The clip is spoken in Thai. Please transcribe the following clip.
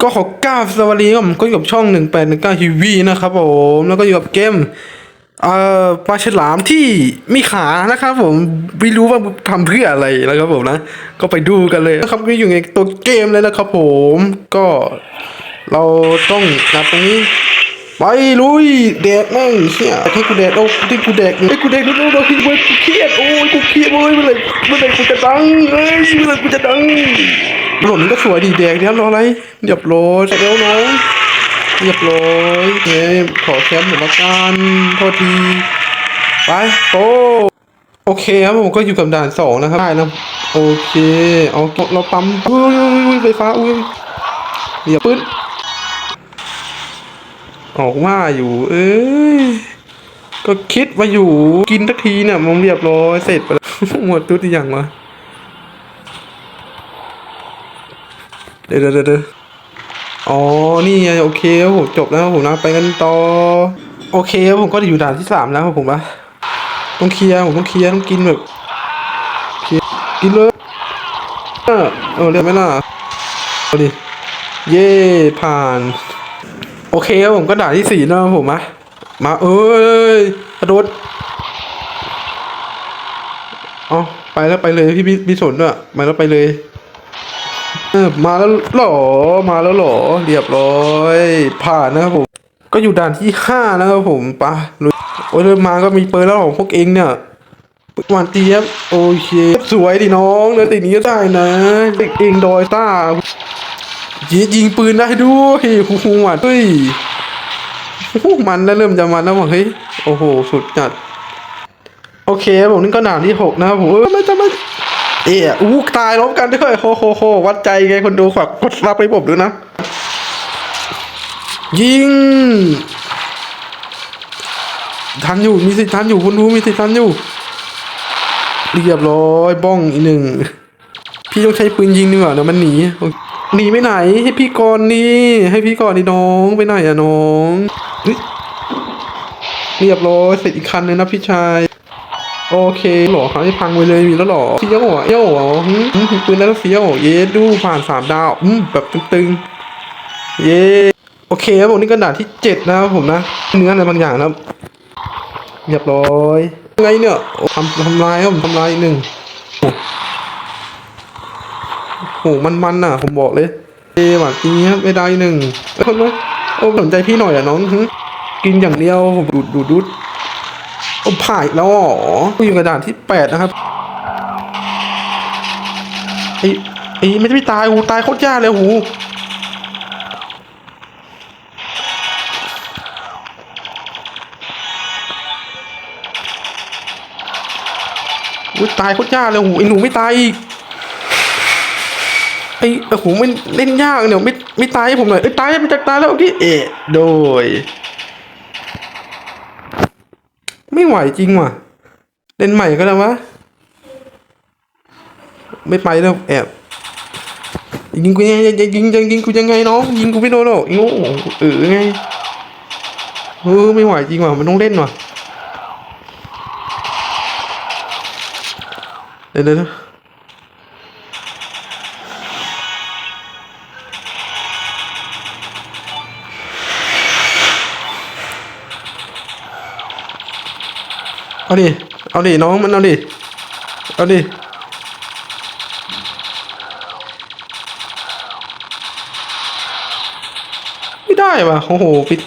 ก็ขอกราบสวัสดีครับผมก็อยู่กับช่อง 1819 ทีวีนะครับผมแล้วก็อยู่กับเกมเอ่อปลาฉลามที่มีขานะครับ ผมไม่รู้ว่าทำเพื่ออะไรนะครับผมนะ ก็ไปดูกันเลยนะครับก็อยู่ในตัวเกมเลยนะครับผมก็เราต้องนับตรงนี้ ไปลุยแดกแม่งเชี่ยให้กูแดกเอาที่กูแดกให้กูแดกดูดูดูที่เว้ยกูเครียดโอ้ยกูเครียดเว้ยเมื่อไหร่เมื่อไหร่กูจะดังเอ้ยเมื่อไหร่กูจะดัง หล่นก็สวยดีแดกเดี๋ยวรออะไรเรียบร้อยเดี๋ยวน้องเรียบร้อยเฮ้ยขอแคมป์หน่อยละกันโทษทีไปโอ้โอเคครับผมก็อยู่กับด่านสองนะครับได้แล้วโอเค เอาเราปั๊มอุ้ยอุ้ยไฟฟ้าอุ้ยเดี๋ยวปื้นออกว่าอยู่ เอ้ยก็คิดมาอยู่กินทักทีเนี่ยมองเรียบร้อยเสร็จไปแล้วหมดทุกอย่างวะ เดี๋ยวเดี๋ยวเดี๋ยวอ๋อ นี่ไงโอเคครับผมจบแล้วครับผมนะไปกันต่อ โอเคครับผมก็อยู่ด่านที่สามแล้วครับผมนะต้องเคลียร์ผมต้องเคลียร์ต้องกินแบบเคลียร์กินเลยเออเรียกไหมล่ะเอาดิเย่ผ่าน โอเคครับผมก็ด่านที่สี่นะครับผมมามาเอ้ยกระโดดเอไปแล้วไปเลยพี่พี่สนด้วยมาแล้วไปเลย มาแล้วหรอ มาแล้วหรอ เรียบร้อย ผ่านนะครับผม ก็อยู่ด่านที่ห้านะครับผมปะลุยโอ้ยเริ่มมาก็มีเปิดแล้วของพวกเองเนี่ยหวานเจี๊ยบโอเค สวยดิน้องเลยติดนี้ก็ได้นะเด็กเองดอยต้ายิงยิงปืนได้ด้วยหูหูหวัดเฮ้ยมันแล้วเริ่มจะมันแล้วว่ะเฮ้ยโอ้โหสุดจัด โอเคผมนี่ก็หนาวที่หกนะครับผมเออไม่จะไม่ เอะอู้ตายล้มกันด้วยโฮโฮโฮวัดใจไงคนดูฝากกดรับไปผมด้วยนะ ยิง ทันอยู่มีสิทธิ์ทันอยู่คนดูมีสิทธิ์ทันอยู่ เรียบร้อยบ้องอีกหนึ่ง พี่ต้องใช้ปืนยิงดีกว่าเดี๋ยวมันหนีหนีไปไหนให้พี่ก่อนนี่ให้พี่ก่อนดิน้องไปไหนอะน้องเฮ้ยเรียบร้อยเสร็จอีกคันเลยนะพี่ชาย โอเคหรอเขาให้พังไปเลยมีแล้วหรอเฟี้ยวเหรอเฟี้ยวหรอหึหึถือปืนแล้วเฟี้ยว เย้ดูผ่านสามดาวอืมแบบตึงๆ เย้โอเคครับผมนี่ก็ด่านที่เจ็ดนะครับผมนะ เนื้ออะไรบางอย่างนะเรียบร้อยไงเนี่ยทำทำลายครับผมทำลายหนึ่งโหมันมันๆน่ะ ผมบอกเลยเอหวานปีครับไม่ได้หนึ่งคนนู้นโอ้สนใจพี่หน่อยอะน้องกินอย่างเดียวผมดูดดูดดูด โอ้ผ่ายแล้วอ๋ออยู่กระดานที่แปดนะครับไอ้ไอ้ไม่ได้ไม่ตายหูตายโคตรยากเลยหูอุ้ยตายโคตรยากเลยหูไอ้หนูไม่ตายอีกไอ้โอ้โหมันเล่นยากเนี่ยไม่ไม่ตายให้ผมหน่อยเอ้ยตายมันจะตายแล้วเมื่อกี้เอะโดย ไม่ไหวจริงว่ะ เล่นใหม่ก็ได้วะ ไม่ไปแล้วแอบยิงกูยังไงยิงยิงยิงยิงกูยังไงน้องยิงกูไม่โดนหรอกงูเออไงเออไม่ไหวจริงว่ะมันต้องเล่นว่ะเดี๋ยวเดี๋ยวเดี๋ยว เอาดิ เอาดิ น้องมันเอาดิ เอาดิ ไม่ได้ว่ะ โอ้โห ปิด